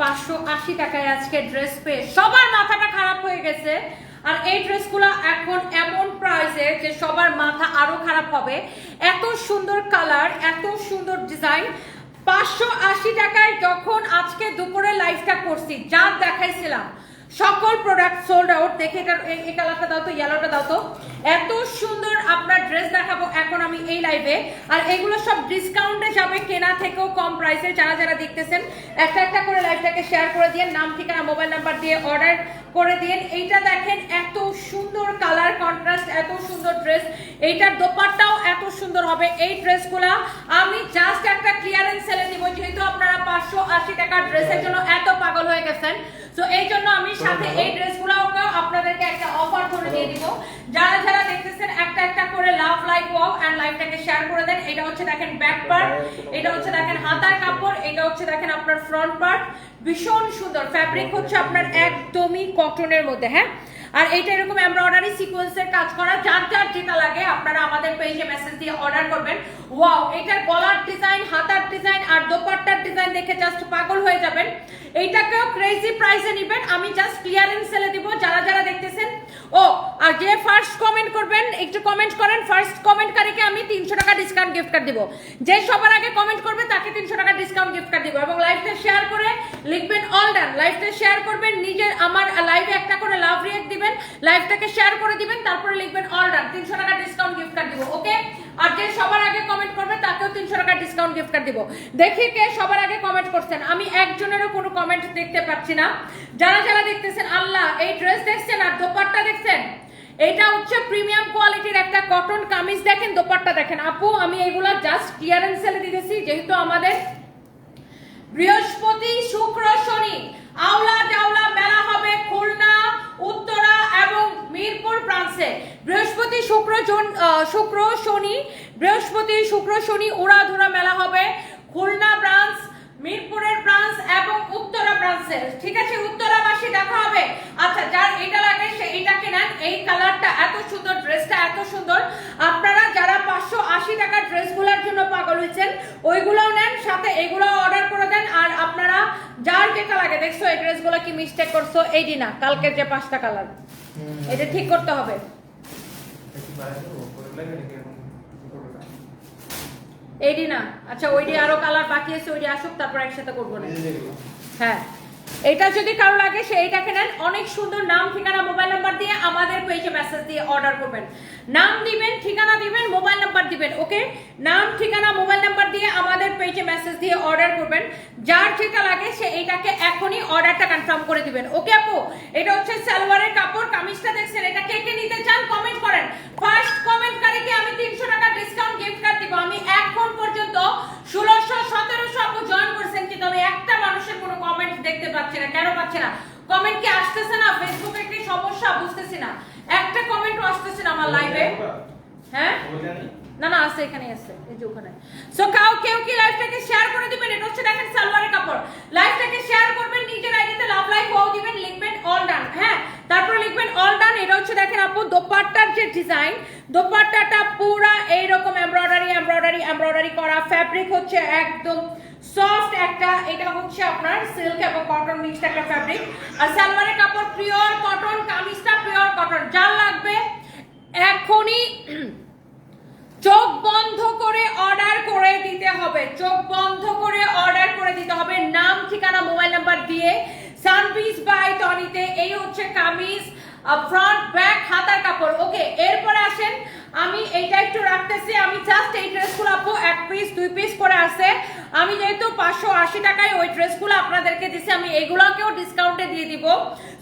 পাঁচশো আশি টাকায় আজকে ড্রেস পেয়ে সবার মাথাটা খারাপ হয়ে গেছে। আর এই ড্রেসগুলো এখন এমন প্রাইসে যে সবার মাথা আরও খারাপ হবে। এত সুন্দর কালার এত সুন্দর ডিজাইন পাঁচশো আশি টাকায় যখন আজকে দুপুরে লাইভটা করছি, যা দেখাইছিলাম। সকল প্রোডাক্ট সোল্ড আউট দেখে এটা এই- কালারটা দাও তো ইয়েলোটা দাও তো। এত সুন্দর আপনার ড্রেস দেখাবো এখন আমি এই লাইভে আর এগুলো সব ডিসকাউন্টে যাবে কেনা থেকেও কম প্রাইসে যারা যারা দেখতেছেন, একটা একটা করে লাইভটাকে শেয়ার করে দিয়ে নাম, ঠিকানা মোবাইল নাম্বার দিয়ে অর্ডার করে দিন এইটা দেখেন এত সুন্দর কালার কন্ট্রাস্ট এত সুন্দর ড্রেস এইটার দোপাট্টাও এত সুন্দর হবে এই ড্রেসগুলা আমি জাস্ট একটা ক্লিয়ারেন্স সেলে দিব যেহেতু আপনারা পাঁচশো আশি টাকার ড্রেসের জন্য এত পাগল হয়ে গেছেন। তো এই জন্য আমি সাথে এই ড্রেসগুলোও আপনাদেরকে একটা অফার করে দিয়ে দিব। যারা যারা দেখতেছেন একটা একটা করে লাভ লাইক ওয়াও এন্ড লাইভটাকে শেয়ার করে দেন এটা হচ্ছে দেখেন ব্যাক পার্ট এটা হচ্ছে দেখেন হাতার কাপড় এটা হচ্ছে দেখেন আপনার ফ্রন্ট পার্ট ভীষণ সুন্দর। ফ্যাব্রিক হচ্ছে আপনার একদমই কটনের মধ্যে হ্যাঁ? আর এইটা এরকম এমব্রয়ডারি সিকোয়েন্সের কাজ করা চার চার যেটা লাগে আপনারা আমাদের পেজে মেসেজ দিয়ে অর্ডার করবেন। ওয়াও এটার গলার ডিজাইন হাতার ডিজাইন আর দোপাট্টার ডিজাইন দেখে জাস্ট পাগল হয়ে যাবেন। এইটাকেও ক্রেজি প্রাইসে নেবেন। আমি জাস্ট ক্লিয়ারেন্স সেলে দিব। যারা যারা দেখতেছেন ও আর যে ফার্স্ট কমেন্ট করবেন, একটু কমেন্ট করেন ফার্স্ট কমেন্টকারীকে আমি তিনশো টাকা ডিসকাউন্ট গিফট কার্ড দিব। যে সবার আগে কমেন্ট করবে, তাকে তিনশো টাকা ডিসকাউন্ট গিফট কার্ড দিব। এবং লাইভটা শেয়ার করে লিখবেন অল ডান লাইভটা শেয়ার করবেন, নিজের, আমার লাইভে একটা করে লাভ রিয়েক্ট দিবেন লাইভটাকে শেয়ার করে দিবেন, তারপরে লিখবেন অল ডান তিনশো টাকা ডিসকাউন্ট গিফট কার্ড দিব ওকে আর যে সবার আগে কমেন্ট করবে, তাকেও তিনশো টাকা ডিসকাউন্ট গিফট কার্ড দিব। দেখি কে সবার আগে কমেন্ট করছেন। আমি একজনেরও কোনো কমেন্ট দেখতে পাচ্ছি না। যারা যারা দেখতেছেন, আল্লাহ, এই ড্রেস দেখছেন আর দোপারটা দেখছেন? এটা হচ্ছে প্রিমিয়াম কোয়ালিটির একটা কটন কামিজ দেখেন দোপারটা দেখেন। আপু, আমি এগুলো জাস্ট ক্লিয়ারেন্স সেলে দিতেছি, যেহেতু আমাদের বৃহস্পতি, শুক্র, শনি। আওলা জাওলা মেলা হবে খুলনা, উত্তরা এবং মিরপুর প্রান্তে। বৃহস্পতি, শুক্র শুক্র, শনি। বৃহস্পতি, শুক্র, শনি, উড়াধুরা মেলা হবে খুলনা, ব্রাঞ্চ মিরপুরের ব্রাঞ্চ এবং উত্তরা ব্রাঞ্চে ঠিক আছে উত্তরাবাসী দেখা হবে। আচ্ছা যার এটা লাগে সে এটাকে নেন এই কালারটা এত সুন্দর ড্রেসটা এত সুন্দর। আপনারা যারা পাঁচশো আশি টাকার ড্রেসগুলোর জন্য পাগল হয়েছেন ওইগুলোও নেন সাথে এগুলো অর্ডার করে দেন। আর আপনারা যার যেটা লাগে দেখছ এই ড্রেসগুলো কি মিস্টেক করছ? এইটি না কালকের যে পাঁচটা কালার এটা ঠিক করতে হবে। এইটি না। আচ্ছা ওইডি আরও কালার বাকি আছে ওইটি আসুক তারপর একসাথে করব না। হ্যাঁ। এটা যদি কারও লাগে সে এইটাকে নেন। অনেক সুন্দর নাম, ঠিকানা, মোবাইল নাম্বার দিয়ে আমাদের পেজে মেসেজ দিয়ে অর্ডার করবেন। নাম দিবেন, ঠিকানা দিবেন, মোবাইল নাম্বার দিবেন ওকে নাম, ঠিকানা, মোবাইল নাম্বার দিয়ে আমাদের পেজে মেসেজ দিয়ে অর্ডার করবেন। যার যেটা লাগে, সে এইটাকে এখনই অর্ডারটা কনফার্ম করে দিবেন। ওকে আপু? এটা হচ্ছে সালোয়ারের কাপড়, কামিজটা দেখছেন, এটা কে কে নিতে চান কমেন্ট করেন। ফার্স্ট কমেন্টকারীকে আমি তিনশো টাকা ডিসকাউন্ট গিফট কার্ড দিব। আমি এখন পর্যন্ত ষোলোশো, সতেরোশো আপু জয়েন করছেন। কিন্তু আমি একটা মানুষের কোনো কমেন্ট দেখতে পাচ্ছি না। কেন পাচ্ছি না? কমেন্ট কি আসতেছে না? ফেসবুকে কি সমস্যা? বুঝতেছি না। একটা কমেন্টও আসতেছে না আমার লাইভে হ্যাঁ? না না আছে এখানে আছে। এই যে ওখানে। সো কাউ কেউ কি লাইভটাকে শেয়ার করে দিবেন? এটা হচ্ছে দেখেন সালোয়ারের কাপড়। লাইভটাকে শেয়ার করবেন নিজের আইডিতে লাভ লাইক ও দিবেন লিখবেন অল ডান হ্যাঁ? তারপরে লিখবেন অল ডান এটা হচ্ছে দেখেন আপু দোপাট্টার যে ডিজাইন দোপাট্টাটা পুরা এইরকম এমব্রয়ডারি এমব্রয়ডারি এমব্রয়ডারি করা ফ্যাব্রিক হচ্ছে একদম সফট একটা, এটা হচ্ছে আপনার সিল্ক এবং কটন মিক্সড একটা ফ্যাব্রিক আর সালোয়ারের কাপড় পিওর কটন কামিজটা পিওর কটন যার লাগবে, এখনই চোখ বন্ধ করে অর্ডার করে দিতে হবে। চোখ বন্ধ করে অর্ডার করে দিতে হবে। নাম, ঠিকানা মোবাইল নাম্বার দিয়ে সানপিস বাই টনিতে এই হচ্ছে কামিজ ফ্রন্ট ব্যাক হাতার কাপড়। ওকে এরপরে আসেন আমি এইটা একটু রাখতেছি, আমি জাস্ট এই ড্রেসগুলো আপু এক পিস দুই পিস করে আছে। আমি যেহেতু পাঁচশো আশি টাকায় ওই ড্রেসগুলো আপনাদেরকে দিছি, আমি এগুলোকেও ডিসকাউন্টে দিয়ে দিব।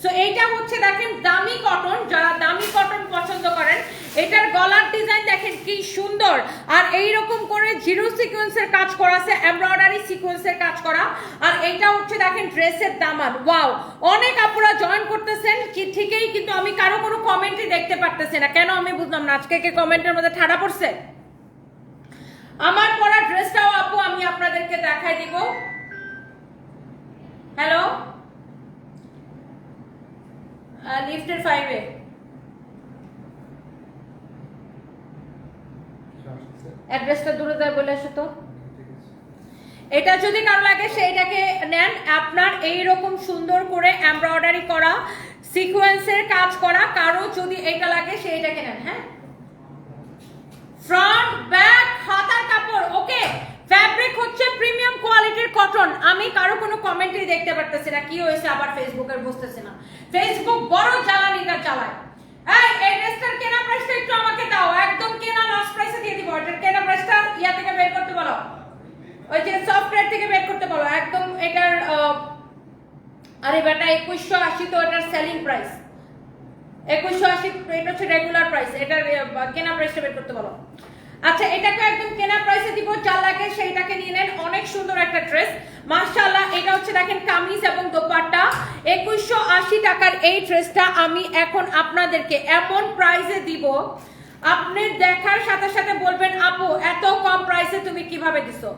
সো এইটা হচ্ছে দেখেন দামি কটন যারা দামি কটন পছন্দ করেন, এটার গলার ডিজাইন দেখেন কি সুন্দর। আর এই রকম করে জিরো সিকোয়েন্সের কাজ করা আছে এমব্রয়ডারি সিকোয়েন্সের কাজ করা। আর এইটা হচ্ছে দেখেন ড্রেসের দামান। ওয়াও অনেক আপুরা জয়েন করতেছেন, কি ঠিকই কিন্তু আমি কারও কোনো কমেন্টই দেখতে পারতেছি না। কেন আমি বুঝলাম না? আজকে কমেন্টের মধ্যে ঠাড়া পড়ছে? আমার পরা ড্রেসটাও আপু, আমি আপনাদেরকে দেখাই দিব। হ্যালো লিফটের ফাইভে অ্যাড্রেসটা দূরে যায় বলে আসো তো। এটা যদি কারও লাগে, সেইটাকে নেন। আপনার এই রকম সুন্দর করে এমব্রয়ডারি করা সিকোয়েন্সের কাজ করা, কারও যদি এটা লাগে, সেইটাকে নেন হ্যাঁ? ফ্রন্ট ব্যাক হাতার কাপড় ওকে ফ্যাব্রিক হচ্ছে প্রিমিয়াম কোয়ালিটির কটন আমি কারও কোনো কমেন্টই দেখতে পারতেছি না, কি হয়েছে আবার ফেসবুকের বুঝতেছি না। ফেসবুক বড় জ্বালানিটা চালায়। এই এই ড্রেসটার কেনা প্রাইসটা একটু আমাকে দাও। একদম কেনা লাস্ট প্রাইসে দিয়ে দিব। এটার কেনা প্রাইসটা ইয়া থেকে বের করতে বলো। ওই যে সফটওয়্যার থেকে বের করতে বলো। একদম এটার আরে বেটা, একুশশো আশি তো এটার সেলিং প্রাইস একুশশো আশি, এটা হচ্ছে রেগুলার প্রাইস কেনা করতে আচ্ছা এটাকে একদম কেনা প্রাইসে সেইটাকে অনেক সুন্দর একটা ড্রেস এটা হচ্ছে দেখেন কামিজ এবং দোপাট্টা। একুশশো আশি টাকার এই ড্রেসটা আমি এখন আপনাদেরকে এমন প্রাইসে দিব। আপনি দেখার সাথে সাথে বলবেন, আপু, এত কম প্রাইসে তুমি কীভাবে দিছো?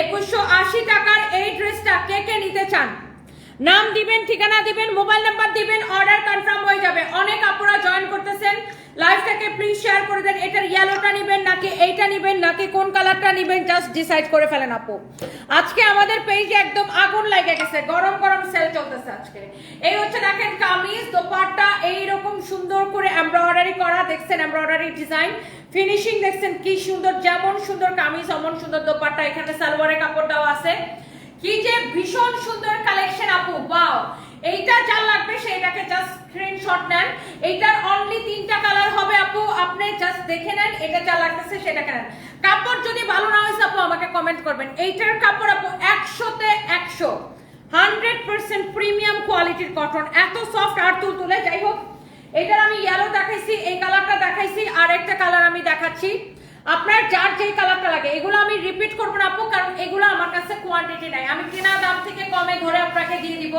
একুশশো আশি টাকার এই ড্রেসটা কে কে নিতে চান? নাম দিবেন, ঠিকানা দিবেন, মোবাইল নাম্বার দিবেন অর্ডার কনফার্ম হয়ে যাবে। অনেক আপুরা জয়েন করতেছেন। লাইভটাকে প্লিজ শেয়ার করে দেন, এটার ইয়েলোটা নেবেন, নাকি এইটা নেবেন, নাকি কোন কালারটা নেবেন জাস্ট ডিসাইড করে ফেলেন আপু। আজকে আমাদের পেজে একদম আগুন লাগে গেছে, গরম গরম সেল চলতেছে আজকে। এই হচ্ছে দেখেন কামিজ, দোপাট্টা, এইরকম সুন্দর করে এমব্রয়ডারি করা, দেখছেন এমব্রয়ডারি ডিজাইন ফিনিশিং দেখছেন কি সুন্দর, যেমন সুন্দর কামিজ, অমন সুন্দর দোপাট্টা, এখানে সালোয়ারের কাপড় দেওয়া আছে। কি যে ভীষণ সুন্দর কালেকশন আপু ওয়াও এইটা যা লাগবে সেটাকে জাস্ট স্ক্রিনশট নেন। এইটার অনলি তিনটা কালার হবে আপু, আপনি জাস্ট দেখে নেন, এটা যা লাগতেছে সেটাকে নেন। কাপড় যদি ভালো না হয়েছে আপু, আমাকে কমেন্ট করবেন। এইটার কাপড় আপু একশোতে একশো। হান্ড্রেড পার্সেন্ট প্রিমিয়াম কোয়ালিটির কটন এত সফট আর তুল তুলে যাই হোক। এটার আমি ইয়েলো দেখাইছি, এই কালারটা দেখাইছি আর একটা কালার আমি দেখাচ্ছি। আপনার যার যেই কালারটা লাগে, এগুলো আমি রিপিট করব না আপু, কারণ এগুলো আমার কাছে কোয়ান্টিটি নাই। আমি কেনা দাম থেকে কমে ধরে আপনাকে দিয়ে দিব।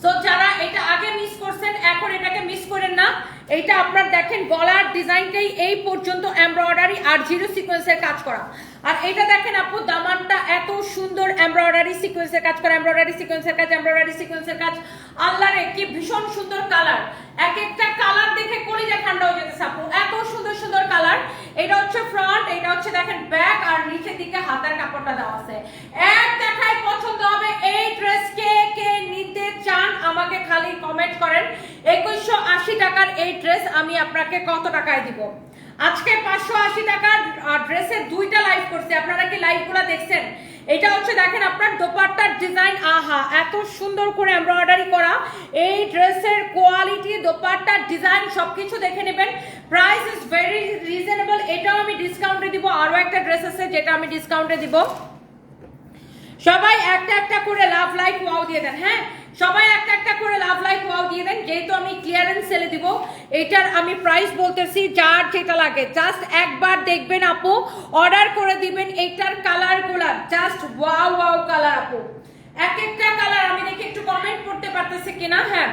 সো যারা এটা আগে মিস করছেন, এখন এটাকে মিস করেন না। এইটা আপনার দেখেন, গলার ডিজাইনটাই এই পর্যন্ত এমব্রয়ডারি আর জিরো সিকোয়েন্সের কাজ করা। আর এটা দেখেন আপু, দামানটা এত সুন্দর এমব্রয়ডারি সিকোয়েন্সের কাজ করা, এমব্রয়ডারি সিকোয়েন্সের কাজ, এমব্রয়ডারি সিকোয়েন্সের কাজ। আল্লাহ রে, কি ভীষণ সুন্দর কালার। এক একটা কালার দেখে কলিজা ঠান্ডা হয়ে যেতেছে আপু, এত সুন্দর সুন্দর কালার। এটা হচ্ছে ফ্রন্ট, এটা হচ্ছে দেখেন ব্যাক, আর নিচের দিকে হাতার কাপড়টা দেওয়া আছে। এক দেখায় পছন্দ হবে এই ড্রেস কে কে নিতে চান আমাকে খালি কমেন্ট করেন। একুশশো আশি টাকার এই ড্রেস আমি আপনাকে কত টাকায় দিব? আজকে পাঁচশো আশি টাকার ড্রেসের দুইটা লাইভ করছি। আপনারা কি লাইভগুলো দেখছেন? এটা হচ্ছে দেখেন আপনার দোপাট্টার ডিজাইন আহা, এত সুন্দর করে এমব্রয়ডারি করা। এই ড্রেসের কোয়ালিটি দোপাট্টার ডিজাইন সবকিছু দেখে নেবেন। প্রাইস ইজ ভেরি রিজনেবল এটাও আমি ডিসকাউন্টে দিব। আরও একটা ড্রেস আছে, যেটা আমি ডিসকাউন্টে দিব। সবাই একটা একটা করে লাভ লাইক ওয়াও দিয়ে দেন হ্যাঁ? সবাই একটা একটা করে লাভ লাইক ওয়াও দিয়ে দেন, যেহেতু আমি ক্লিয়ারেন্স সেলে দিব, এটার আমি প্রাইস বলতেছি যার যেটা লাগে। জাস্ট একবার দেখবেন আপু অর্ডার করে দিবেন এইটার কালারগুলা। জাস্ট ওয়াও ওয়াও কালার আপু। এক একটা কালার আমি দেখি একটু কমেন্ট করতে পারতেছি কিনা? হ্যাঁ।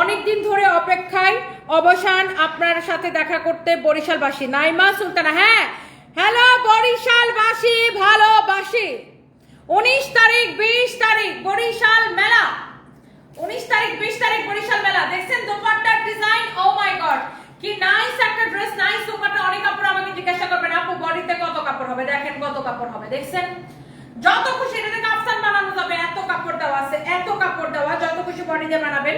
অনেকদিন ধরে অপেক্ষায়, অবসান, আপনার সাথে দেখা করতে বরিশালবাসী। নাইমা সুলতানা হ্যাঁ। হ্যালো বরিশালবাসী, ভালোবাসি। উনিশ তারিখ, বিশ তারিখ, বরিশাল মেলা উনিশ তারিখ বিশ তারিখ বরিশাল মেলা দেখছেন দোপাট্টার ডিজাইন ও মাই গড কি নাইস একটা ড্রেস নাইস দোপাট্টা। অনেক কাপড় আমাকে জিজ্ঞাসা করবেন, আপু, বডিতে কত কাপড় হবে? দেখেন কত কাপড় হবে, দেখছেন? যত খুশি এটা থেকে আফসান বানানো যাবে, এত কাপড় দেওয়া আছে, এত কাপড় দেওয়া, যত খুশি বডি দিয়ে বানাবেন।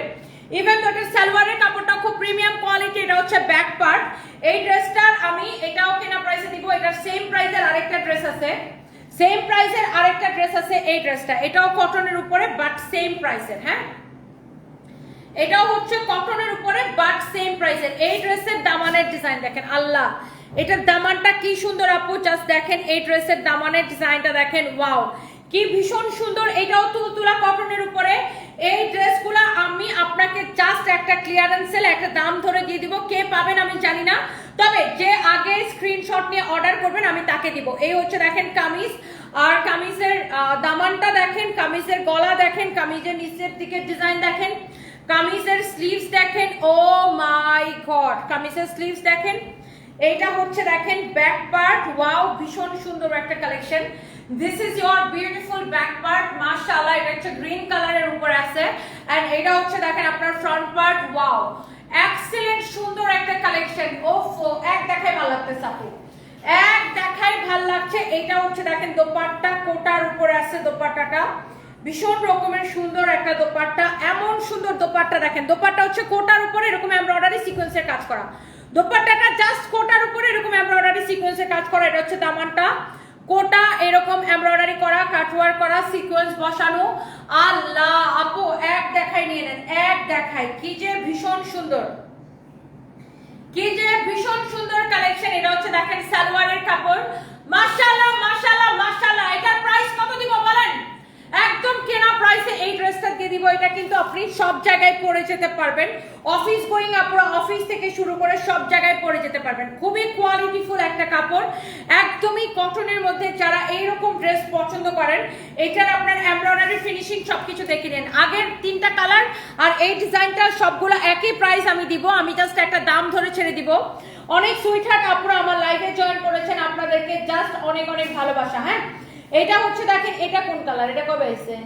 ইভেন তো এটার সালোয়ারের কাপড়টা খুব প্রিমিয়াম কোয়ালিটি এটা হচ্ছে ব্যাক পার্ট এই ড্রেসটার আমি এটাও কেনা প্রাইসে দিব, এটার সেম প্রাইসের আরেকটা ড্রেস আছে। সেম প্রাইসের আরেকটা ড্রেস আছে এই ড্রেসটা এটাও কটনের উপরে বাট সেম প্রাইসের হ্যাঁ? এটাও হচ্ছে কটনের উপরে বাট সেম প্রাইসের এই ড্রেসের দামানের ডিজাইন দেখেন, আল্লাহ! এটার দামানটা কি সুন্দর আপু জাস্ট দেখেন, এই ড্রেসের দামানের ডিজাইনটা দেখেন ওয়াও কি ভীষণ সুন্দর, এটাও তুলতুলা কটনের উপরে। এই ড্রেসগুলো আমি আপনাকে জাস্ট একটা ক্লিয়ারেন্স সেল একটা দাম ধরে দিয়ে দিব, কে পাবেন আমি জানি না। তবে যে আগে স্ক্রিনশট নিয়ে অর্ডার করবেন, আমি তাকে দিব। এই হচ্ছে দেখেন কামিজ, আর কামিজের দামানটা দেখেন, কামিজের গলা দেখেন, কামিজের নিচের দিকের ডিজাইন দেখেন। কামিজের স্লিভস দেখেন ও মাই গড কামিজের স্লিভস দেখেন। এইটা হচ্ছে দেখেন ব্যাক পার্ট ওয়াও ভীষণ সুন্দর একটা collection this is your beautiful back part মাশাআল্লাহ, এটা হচ্ছে গ্রিন কালারের উপর আছে। এন্ড এটা হচ্ছে দেখেন আপনার ফ্রন্ট পার্ট ওয়াও এক্সিলেন্ট সুন্দর একটা কালেকশন ওফো, এক দেখাই ভালো লাগতেছে আপু। এক দেখাই ভালো লাগছে এটা হচ্ছে দেখেন দোপাট্টা, কোটার উপরে আছে দোপাট্টাটা। ভীষণ রকমের সুন্দর একটা দোপাট্টা, এমন সুন্দর দোপাট্টা দেখেন। দোপাট্টা হচ্ছে কোটার উপরে এরকম এমব্রয়ডারি সিকোয়েন্সের কাজ করা। দোপাট্টাটা জাস্ট কোটার উপরে এরকম এমব্রয়ডারি সিকোয়েন্সের কাজ করা, এটা হচ্ছে দামানটা। কোটা এরকম এমব্রয়ডারি করা কাটওয়ার করা সিকোয়েন্স বসানো। আল্লাহ আপু, এক দেখাই নিয়ে নেন, এক দেখাই। কি যে ভীষণ সুন্দর। কি যে ভীষণ সুন্দর কালেকশন এটা হচ্ছে দেখেন সালোয়ারের কাপড়। মাশাআল্লাহ মাশাআল্লাহ মাশাআল্লাহ, এটার প্রাইস কত দিব বলেন? একদম কেনা প্রাইসে এই ড্রেসটা দিয়ে দিব। এটা কিন্তু আপনি সব জায়গায় পরে যেতে পারবেন। অফিস গোয়িং আপনারা অফিস থেকে শুরু করে সব জায়গায় পরে যেতে পারবেন। খুবই কোয়ালিটিফুল একটা কাপড়। একদমই কটনের মধ্যে যারা এইরকম ড্রেস পছন্দ করেন, এটার আপনার এমব্রয়ডারি ফিনিশিং সবকিছু দেখে নেন। আগের তিনটা কালার আর এই ডিজাইনটা সবগুলো একই প্রাইস আমি দিব। আমি জাস্ট একটা দাম ধরে ছেড়ে দিব। অনেক সুইটহার্ট আপনারা আমার লাইভে জয়েন করেছেন। আপনাদেরকে জাস্ট অনেক অনেক ভালোবাসা হ্যাঁ? এটা হচ্ছে দেখেন, এটা কোন কালার? এটা কবে এসেছে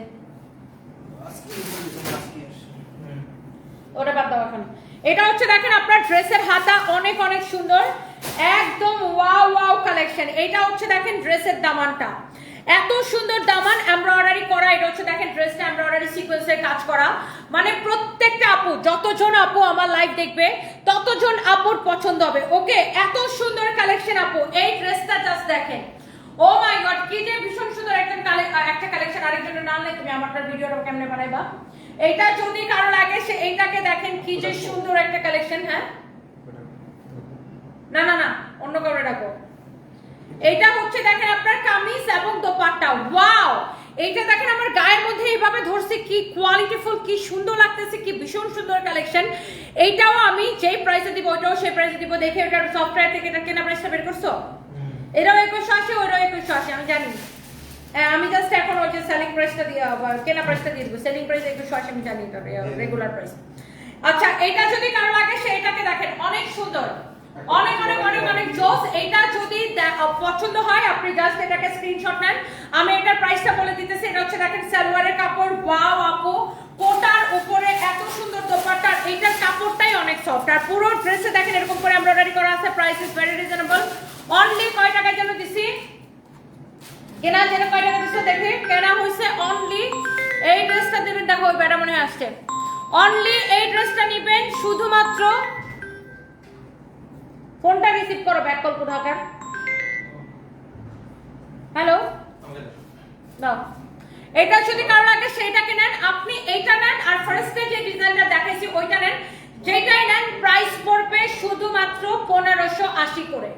ওটা বাদ দাও এখন। এটা হচ্ছে দেখেন, আপনার ড্রেসের হাতা অনেক অনেক সুন্দর। একদম ওয়াও ওয়াও কালেকশন। এটা হচ্ছে দেখেন, ড্রেসের দামানটা। এত সুন্দর দামান এমব্রয়ডারি করা, এটা হচ্ছে দেখেন, ড্রেসটা এমব্রয়ডারি সিকোয়েন্সের কাজ করা। মানে প্রত্যেকটা আপু, যতজন আপু আমার লাইভ দেখবে, ততজন আপুর পছন্দ হবে। ওকে, এত সুন্দর কালেকশন আপু। এই ড্রেসটা জাস্ট দেখেন। ও মাই গড কি যে ভীষণ সুন্দর কালে- একটা কালেকশন আরেকজনের না আনলে তুমি আমারটার ভিডিওটা কেমনে বানাইবা? এইটা যদি কারও লাগে সে এইটাকে দেখেন কি যে সুন্দর একটা কালেকশন হ্যাঁ? না না না অন্য কাউরে ডাকো। এইটা হচ্ছে দেখেন আপনার কামিজ এবং দোপাট্টা। ওয়াও! এইটা দেখেন আমার গায়ের মধ্যে এইভাবে ধরছে কি কোয়ালিটিফুল কি সুন্দর লাগতেছে কি ভীষণ সুন্দর কালেকশন এইটাও আমি যেই প্রাইসে দিব ওইটাও সেই প্রাইসে দিব। দেখে ওটার সফটওয়্যার থেকে এটা কেনা প্রাইসটা বের করছ? এটাও একুশশো আশি ওইটাও একুশশো আশি আমি জানি। আমি জাস্ট এখন ওই যে সেলিং প্রাইসটা দিয়ে কেনা প্রাইসটা দিয়ে দিব। সেলিং প্রাইস একুশশো আশি আমি জানি এটা রেগুলার প্রাইস আচ্ছা এটা যদি কারও লাগে সে এটাকে দেখেন অনেক সুন্দর। অনেক অনেক অনেক অনেক জোস। এটা যদি পছন্দ হয় আপনি জাস্ট এটাকে স্ক্রিনশট নেন। আমি এটার প্রাইসটা বলে দিতেছি এটা হচ্ছে দেখেন সালোয়ারের কাপড়। ওয়াও আপু! কোটার উপরে এত সুন্দর দোপাট্টা এইটার কাপড়টাই অনেক সফট আর পুরো ড্রেসে দেখেন এরকম করে এমব্রয়ডারি করা আছে price is very reasonable only কয় টাকার জন্য দিছি? কেনা যেন কয় টাকা দিচ্ছে দেখি। কেনা হয়েছে অনলি এই ড্রেসটা দেবেন দেখো ওই ব্যাটা মনে হয় আসছে। অনলি এই ড্রেসটা নেবেন শুধুমাত্র ফোনটা রিসিভ করো ব্যাক কল কোথাকার হ্যালো দাও এটা যদি কারও লাগে, সেইটাকে নেন। আপনি এইটা নেন, আর ফার্স্টে যে ডিজাইনটা দেখাইছি, ওইটা নেন। যেটাই নেন প্রাইস পড়বে শুধুমাত্র পনেরোশো আশি করে।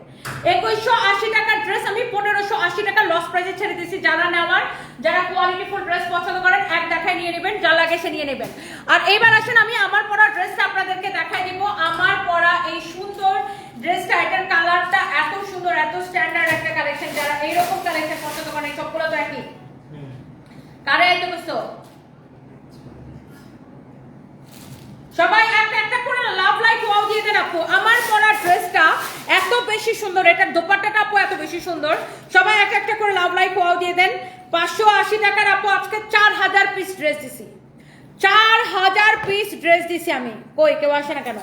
একুশশো আশি টাকার ড্রেস আমি পনেরোশো আশি টাকা লস প্রাইসে ছেড়ে দিয়েছি। যারা নেওয়ার, যারা কোয়ালিটিফুল ড্রেস পছন্দ করেন, এক দেখায় নিয়ে নেবেন, যা লাগে সে নিয়ে নেবেন। আর এইবার আসেন, আমি আমার পরা ড্রেসটা আপনাদেরকে দেখাই দিব। আমার পরা এই সুন্দর ড্রেসটা এটার কালারটা এত সুন্দর, এত স্ট্যান্ডার্ড একটা কালেকশন যারা এইরকম কালেকশন পছন্দ করেন সবগুলো তো একই। কারে আইতে করছ সবাই একটা একটা করে লাভ লাইক ওয়াও দিয়ে দেন আপু আমার পরা ড্রেসটা এত বেশি সুন্দর, এটার দোপাট্টাটা আপু এত বেশি সুন্দর। সবাই একটা একটা করে লাভ লাইক ওয়াও দিয়ে দেন। পাঁচশো আশি টাকার আপু, আজকে চার হাজার পিস ড্রেস দিছি। চার হাজার পিস ড্রেস দিছি আমি। কই, কেউ আসে না কেন?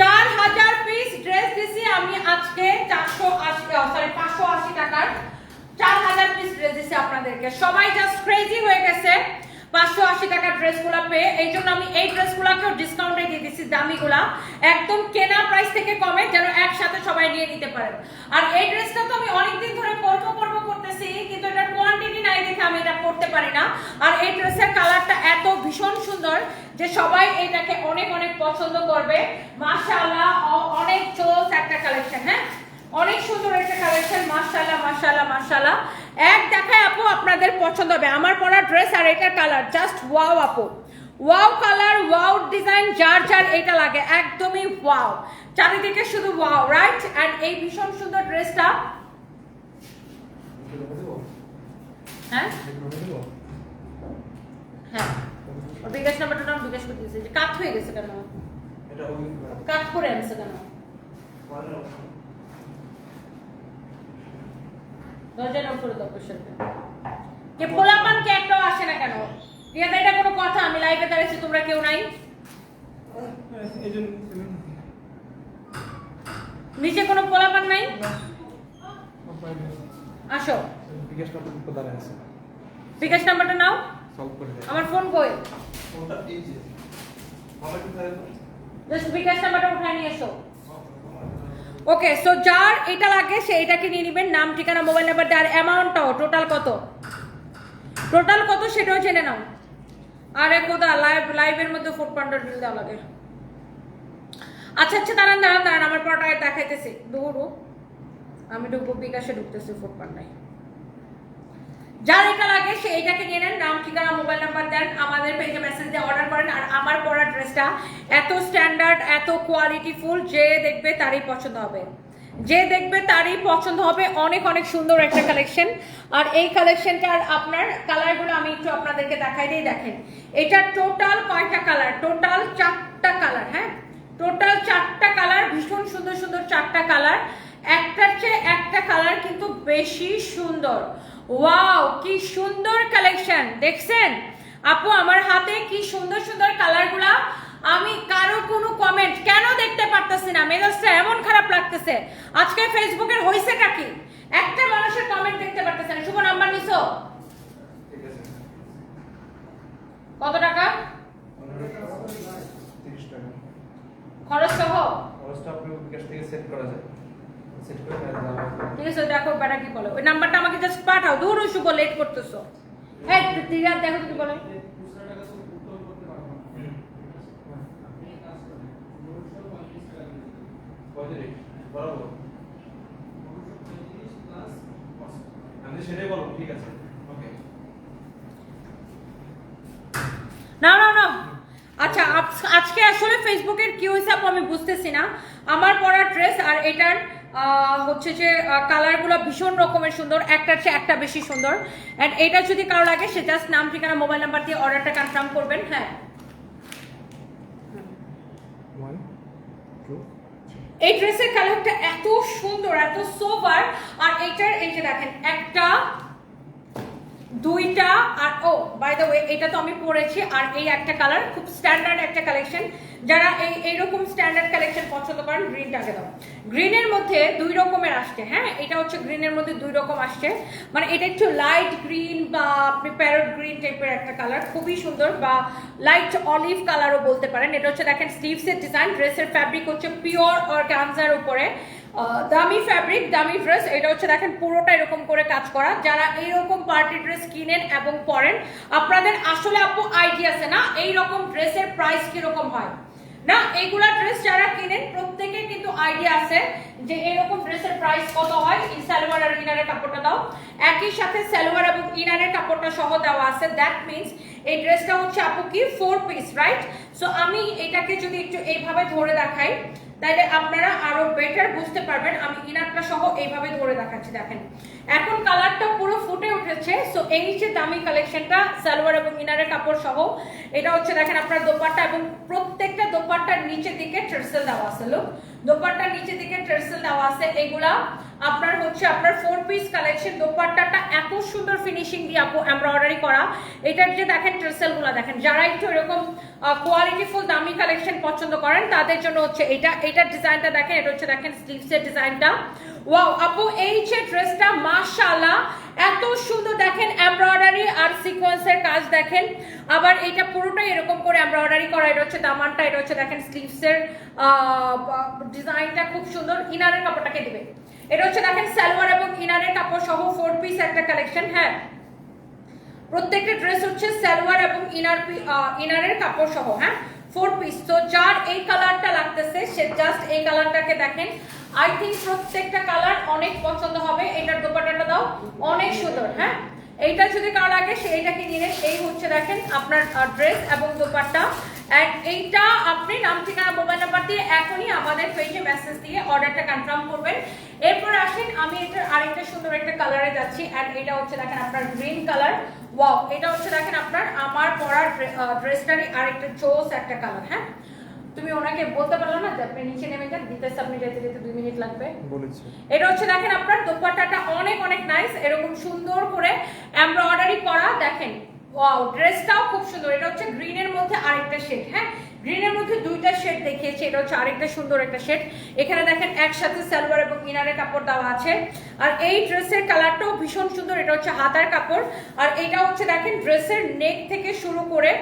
চার হাজার পিস ড্রেস দিছি আমি আজকে চারশো আশি সরি পাঁচশো আশি টাকার। চার হাজার পিস ড্রেস আপনাদেরকে। সবাই জাস্ট ক্রেজি হয়ে গেছে। পাঁচশো আশি টাকার ড্রেসগুলো পেয়ে। এই জন্য আমি এই ড্রেসগুলোকেও ডিসকাউন্টে দিয়ে দিচ্ছি দামিগুলা। একদম কেনা প্রাইস থেকে কমে যেন একসাথে সবাই নিয়ে নিতে পারেন। আর এই ড্রেসটা তো আমি অনেকদিন ধরে পরবো পরবো করতেছি, কিন্তু এটার কোয়ান্টিটি নাই দেখে আমি এটা পরতে পারি না। আর এই ড্রেসের কালারটা এত ভীষণ সুন্দর যে সবাই এটাকে অনেক অনেক পছন্দ করবে। মাশাআল্লাহ অনেক চোস একটা কালেকশন হ্যাঁ? অনেক সুন্দর একটা কালেকশন মাশাআল্লাহ মাশাআল্লাহ মাশাআল্লাহ। এক দেখায় আপু আপনাদের পছন্দ হবে। আমার পরা ড্রেস আর এটার কালার জাস্ট ওয়াও আপু। ওয়াও কালার ওয়াও ডিজাইন যার যার এটা লাগে একদমই ওয়াও চারিদিকে শুধু ওয়াও রাইট এন্ড এই ভীষণ সুন্দর ড্রেসটা হ্যাঁ? হ্যাঁ। ওর বিকাশ নাম্বারটা আমি বিকাশ করে দিয়েছি। যে কাট হয়ে গেছে কেন? কাট করে আনছে কেন? দরজা নক করে দাও। পেশেন্টকে কে পোলাপান কে একটাও আসে না কেন? রিয়াদা এটা কোনো কথা আমি লাইভে দাঁড়িয়েছি তোমরা কেউ নাই। নিচে কোনো পোলাপান নাই? আসো। বিকাশ নাম্বার কোথায় আছে বিকাশ নাম্বারটা নাও। সলভ করে আমার ফোন কই? ওটা এই যে। জাস্ট বিকাশ নাম্বারটা উঠায় নিয়ে এসো। ওকে সো যার এটা লাগে, সে এটাকে নিয়ে নেবেন। নাম, ঠিকানা, মোবাইল নাম্বার আর অ্যামাউন্টটাও টোটাল কত? টোটাল কত সেটাও জেনে নাও। আরে কোথা লাইভ লাইভের মধ্যে ফুড পান্ডার বিল দেওয়া লাগে। আচ্ছা আচ্ছা দাঁড়ান দাঁড়ান দাঁড়ান, আমার পড়াটা দেখাইতেছি। দৌড়ো আমি ঢুকবো বিকাশে ঢুকতেছি ফুড পান্ডায় যার এটা লাগে সে এটাকে নিয়ে নেন, নাম, ঠিকানা মোবাইল নাম্বার দেন, আমাদের পেজে মেসেজ দিয়ে অর্ডার করেন, আর আমার পরা ড্রেসটা এত স্ট্যান্ডার্ড এত কোয়ালিটিফুল যে দেখবে তারই পছন্দ হবে। যে দেখবে তারই পছন্দ হবে, অনেক অনেক সুন্দর একটা কালেকশন আর এই কালেকশনটার আপনার কালারগুলো আমি একটু আপনাদেরকে দেখাই দিই, দেখেন। এটা টোটাল কয়টা কালার টোটাল চারটা কালার হ্যাঁ? টোটাল চারটা কালার ভীষণ সুন্দর সুন্দর চারটা কালার একটার চেয়ে একটা কালার কিন্তু বেশি সুন্দর। ওয়াও কি সুন্দর কালেকশন দেখছেন? আপু আমার হাতে কি সুন্দর সুন্দর কালারগুলা আমি কারও কোনো কমেন্ট কেন দেখতে পারতেছি না? মেজাজটা এমন খারাপ লাগতেছে। আজকে ফেসবুকের হইছে কি? একটা মানুষের কমেন্ট দেখতে পারতেছে না। শুভ নাম্বার নিছো? কত টাকা? 30 টাকা খরচ সহ? খরচটা আপনি বিকাশ থেকে সেট করা যায়। ঠিক আছে দেখো বেটা কি বলে। ওই নাম্বারটা আমাকে জাস্ট পাঠাও। দূর শুভ লেট করতেছো। হ্যাঁ দিদা দেখো কি বলে। আমি ঠিক আছে। ওকে না না না আচ্ছা আজকে আসলে ফেসবুকের কি হয়েছে আমি বুঝতেছি না। আমার পরা ড্রেস আর এটার হচ্ছে যে কালারগুলো ভীষণ রকমের সুন্দর একটার চেয়ে একটা বেশি সুন্দর। অ্যান্ড এটা যদি কারও লাগে সে জাস্ট নাম ঠিকানা মোবাইল নাম্বার দিয়ে অর্ডারটা কনফার্ম করবেন হ্যাঁ। এই ড্রেসের কালারটা এত সুন্দর এত সোবার আর এইটার এই যে দেখেন একটা দুইটা আর ও বাই দ্য ওয়ে এটা তো আমি পরেছি আর এই একটা কালার খুব স্ট্যান্ডার্ড একটা কালেকশন যারা এই এইরকম স্ট্যান্ডার্ড কালেকশন পছন্দ করেন গ্রিনটাকে দাও। গ্রিনের মধ্যে দুই রকমের আসছে হ্যাঁ? এটা হচ্ছে গ্রিনের মধ্যে দুই রকম আসছে। মানে এটা একটু লাইট গ্রিন বা প্যারট গ্রিন টাইপের একটা কালার খুবই সুন্দর বা লাইট অলিভ কালারও বলতে পারেন। এটা হচ্ছে দেখেন স্লিভসের ডিজাইন ড্রেসের ফ্যাব্রিক হচ্ছে পিওর অর অর্গানজার উপরে দামি ফ্যাব্রিক দামি ড্রেস এটা হচ্ছে দেখেন পুরোটা এরকম করে কাজ করা। যারা এইরকম পার্টি ড্রেস কিনেন এবং পরেন, আপনাদের আসলে আপু আইডিয়া আছে না, এইরকম ড্রেসের প্রাইস কীরকম হয়? না এইগুলা ড্রেস যারা কিনেন প্রত্যেকের কিন্তু আইডিয়া আছে যে এরকম ড্রেসের প্রাইস কত হয়। সালোয়ার আর ইনারের কাপড়টা দাও। একই সাথে সালোয়ার এবং ইনারের কাপড়টা সহ দেওয়া আছে। দ্যাট মিনস এই ড্রেসটা হচ্ছে আপু কি? ফোর পিস রাইট সো আমি এটাকে যদি একটু এইভাবে ধরে দেখাই তাহলে আপনারা আরও বেটার বুঝতে পারবেন। আমি ইনারটা সহ এইভাবে ধরে দেখাচ্ছি, দেখেন। এখন কালারটা পুরো ফুটে উঠেছে সো এই নিচে দামি কালেকশনটা সালোয়ার এবং ইনারের কাপড় সহ। এটা হচ্ছে, দেখেন, আপনার দোপাট্টা এবং প্রত্যেকটা দোপাট্টার নিচের দিকে ট্রেসেল দেওয়া আছে লোক দোপাট্টার নিচের দিকে ট্রেসেল দেওয়া আছে, এগুলা আপনার হচ্ছে আপনার ফোর পিস কালেকশন দোপাট্টাটা এত সুন্দর ফিনিশিং দিয়ে আপু এমব্রয়ডারি করা। এটার যে দেখেন ট্রেসেলগুলা দেখেন, যারা একটু এরকম কোয়ালিটিফুল দামি কালেকশন পছন্দ করেন, তাদের জন্য হচ্ছে এটা এটার ডিজাইনটা দেখেন, এটা হচ্ছে দেখেন স্লিভসের ডিজাইনটা ওয়াও আপু এই যে ড্রেসটা মাশাআল্লাহ, এত সুন্দর দেখেন এমব্রয়ডারি আর সিকোয়েন্সের কাজ দেখেন। আবার এটা পুরোটাই এরকম করে এমব্রয়ডারি করা, এটা হচ্ছে দামানটা, এটা হচ্ছে দেখেন স্লিভসের ডিজাইনটা খুব সুন্দর, ইনারের কাপড়টাকে দিবে। এটা হচ্ছে দেখেন সালোয়ার এবং ইনারের কাপড় সহ ফোর পিস একটা কালেকশন হ্যাঁ। প্রত্যেকটা ড্রেস হচ্ছে সালোয়ার এবং ইনার ইনারের কাপড় সহ হ্যাঁ ফোর পিস তো যার এই কালারটা লাগতেছে, সে জাস্ট এই কালারটাকে দেখেন। আই থিঙ্ক প্রত্যেকটা কালার অনেক পছন্দ হবে। এটার দোপাট্টাটা দাও, অনেক সুন্দর হ্যাঁ। এইটা যদি কারও লাগে, সে এইটাকে নিয়ে এই হচ্ছে দেখেন আপনার ড্রেস এবং দোপাট্টা। And এইটা আপনি নাম ঠিকানা মোবাইল নাম্বার দিয়ে এখনই আমাদের পেজে মেসেজ দিয়ে অর্ডারটা কনফার্ম করবেন। এরপর আসেন আমি এটার আরেকটা সুন্দর একটা কালারে যাচ্ছি। এন্ড এটা হচ্ছে দেখেন আপনার গ্রিন কালার ওয়াও এটা হচ্ছে দেখেন আপনার আমার পরার ড্রেসটারই আরেকটা চোস একটা কালার হ্যাঁ? তুমি ওনাকে বলতে পারল না যে আপনি নিচে নেমে যান দিতেছে আপনি যেতে যেতে দুই মিনিট লাগবে। বলেছি। এটা হচ্ছে দেখেন আপনার দোপাট্টাটা অনেক অনেক নাইস এরকম সুন্দর করে এমব্রয়ডারি করা দেখেন। ওয়াও ড্রেসটাও খুব সুন্দর। এটা হচ্ছে গ্রিনের মধ্যে আরেকটা শেড হ্যাঁ? গ্রিনের মধ্যে দুইটা শেড দেখিয়েছি। এটা হচ্ছে আরেকটা সুন্দর একটা শেড। এখানে দেখেন একসাথে সালোয়ার এবং ইনারের কাপড় দেওয়া আছে। আর এই ড্রেসের কালারটাও ভীষণ সুন্দর। এটা হচ্ছে হাতার কাপড়। আর এটা হচ্ছে দেখেন ড্রেসের নেক থেকে শুরু করে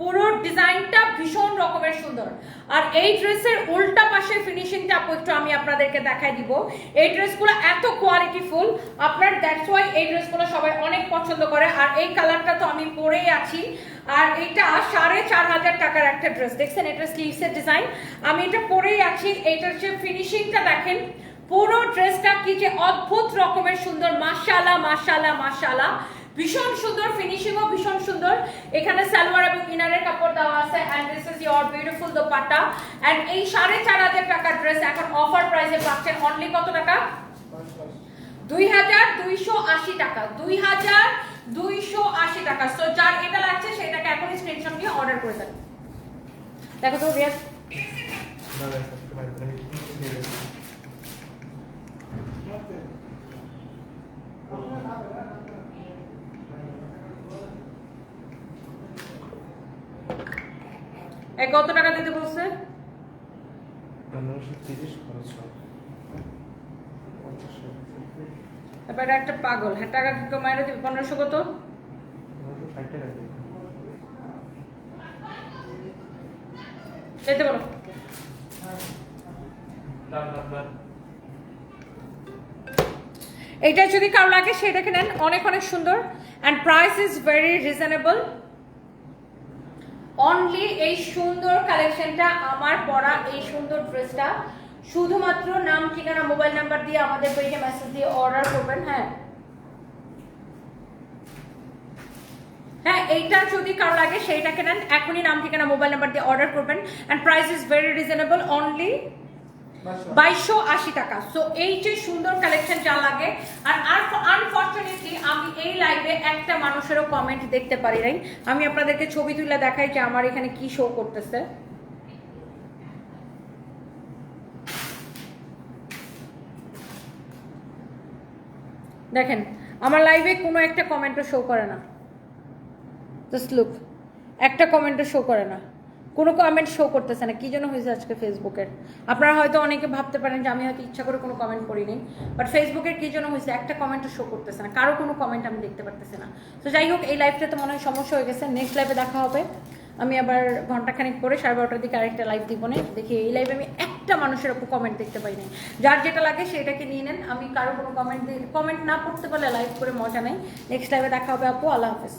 পুরো ডিজাইনটা ভীষণ রকমের সুন্দর। আর এই ড্রেসের উল্টা পাশের ফিনিশিংটা একটু আমি আপনাদেরকে দেখাই দিব। এই ড্রেসগুলো এত কোয়ালিটি ফুল। আপনার দ্যাটস ওয়াই এই ড্রেসগুলো সবাই অনেক পছন্দ করে। আর এই কালারটা তো আমি পরেই আছি। আর এটা সাড়ে চার হাজার টাকার একটা ড্রেস। দেখছেন, এটা স্লিভসের ডিজাইন আমি এটা পরেই আছি। এটার যে ফিনিশিংটা দেখেন, পুরো ড্রেসটা কি যে অদ্ভুত রকমের সুন্দর। মাশাআল্লাহ মাশাআল্লাহ মাশাআল্লাহ। ভীষণ সুন্দর ফিনিশিংও ভীষণ সুন্দর। এখানে সালোয়ার এবং ইনারের কাপড় দেওয়া আছে and this is your beautiful dupatta. And এই সাড়ে চার হাজার টাকার ড্রেস এখন অফার প্রাইসে পাচ্ছেন অনলি কত টাকা? দুই হাজার দুইশো আশি টাকা, দুই হাজার দুইশো আশি টাকা। সো যার এটা লাগছে সেটাকে এখনই স্ক্রিনশট নিয়ে অর্ডার করে দেন দেখো তো রিয়াজ না না এই কত টাকা দিতে বলছে? এটা একটা পাগল। হ্যাঁ টাকা কি কমাইলে দিবে। পনেরোশো কত? যেতে বলো। এইটা যদি কারও লাগে সেটাকে নেন। অনেক অনেক সুন্দর। And price is very reasonable only এই সুন্দর কালেকশনটা আমার পরা এই সুন্দর ড্রেসটা শুধুমাত্র নাম, ঠিকানা মোবাইল নাম্বার দিয়ে আমাদের পেজে মেসেজ দিয়ে অর্ডার করবেন হ্যাঁ। হ্যাঁ এইটা যদি কারও লাগে, সেইটাকে নেন। এখনই নাম, ঠিকানা মোবাইল নাম্বার দিয়ে অর্ডার করবেন। And price is very reasonable only বাইশশো আশি টাকা। সো এই যে সুন্দর কালেকশন যা লাগে। আর আনফর্চুনেটলি আমি এই লাইভে একটা মানুষেরও কমেন্ট দেখতে পারি নাই। আমি আপনাদেরকে ছবি তুলে দেখাই যে আমার এখানে কি শো করতেছে। দেখেন, আমার লাইভে কোনো একটা কমেন্টও শো করে না। জাস্ট লুক একটা কমেন্টও শো করে না। কোনো কমেন্ট শো করতেছে না। কি জন্য হয়েছে আজকে ফেসবুকের আপনারা হয়তো অনেকে ভাবতে পারেন যে আমি হয়তো ইচ্ছা করে কোনো কমেন্ট করিনি। বাট ফেসবুকের কি জন্য হয়েছে? একটা কমেন্টও শো করতেছে না। কারও কোনো কমেন্ট আমি দেখতে পারতেছি না। তো যাই হোক, এই লাইফটা লাইভটাতে মনে হয় সমস্যা হয়ে গেছে। নেক্সট লাইভে দেখা হবে। আমি আবার ঘন্টাখানিক পরে সাড়ে বারোটার দিকে আরেকটা লাইভ দিব না। দেখি এই লাইভে আমি একটা মানুষের ওপর কমেন্ট দেখতে পাই নাই। যার যেটা লাগে সেটাকে নিয়ে নেন। আমি কারও কোনো কমেন্ট কমেন্ট না পড়তে পারলে লাইভ করে মজা নেই। নেক্সট লাইভে দেখা হবে আপু। আল্লাহ হাফেজ।